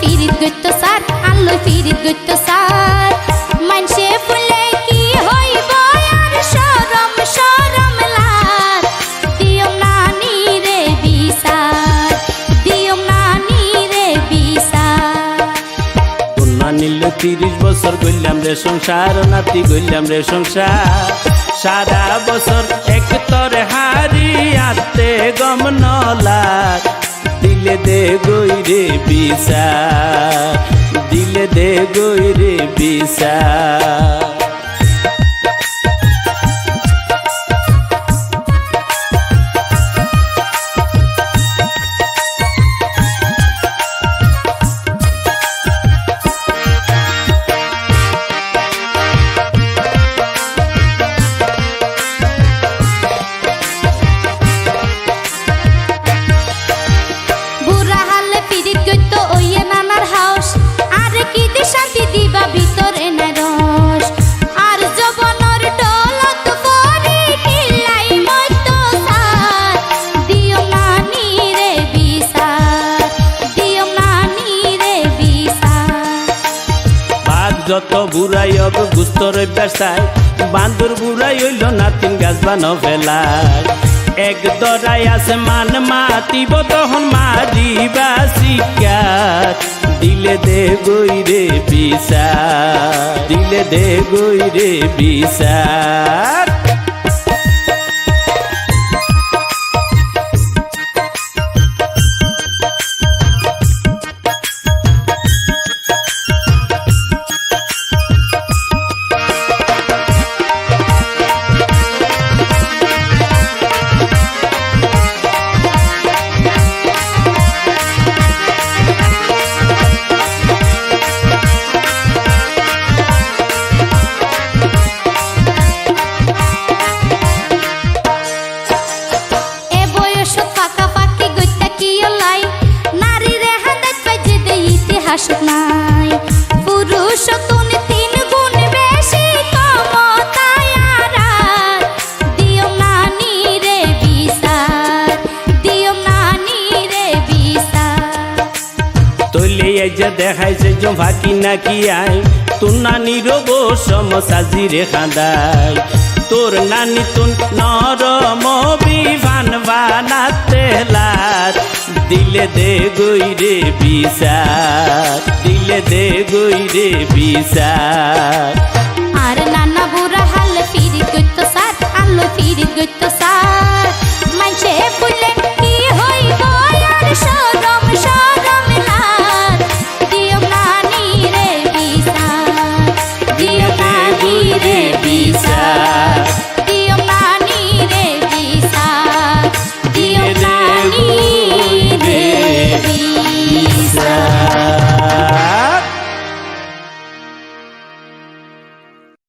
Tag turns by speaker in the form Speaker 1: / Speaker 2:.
Speaker 1: ফিরিত গইত সার আল্লই ফিরিত গইত সার। মানসে ফুলে কি হইব আর শরম শরম লাগ দিও নানি রে বিসার দিও নানি রে বিসার
Speaker 2: কন্যা নিল তিরিশ বছর, গইলাম রে সংসার, নাতি গইলাম রে সংসার। সারা বছর এক তরে হারি আতে গম নলার। দিলে দে গই রে বিষা দিলে দে গই রে বিসা যত বুড়াই অব গুস্তর বেসায় বান্দর বুড়াই হইল নাতিন গাছ বানো ফেলায়। এক দরাই আছে মান মাতিব, তখন মারিবা শিকার দিলে দে গই রে বিচার, দিলে দে গই রে বিচার।
Speaker 1: ইতিহাস নাই। পুরুষ তুন তিন গুণ বেশি নানি নানি
Speaker 2: যে দেখাইছে নাকি আই? তোর নানির বসম সাজি রে খাঁদাই তোর নানি তুন নরম বিভান বানাতে লাত দিলে দে গই রে বিচার দিলে দে গই রে বিচার।
Speaker 1: আর নানা বুড়া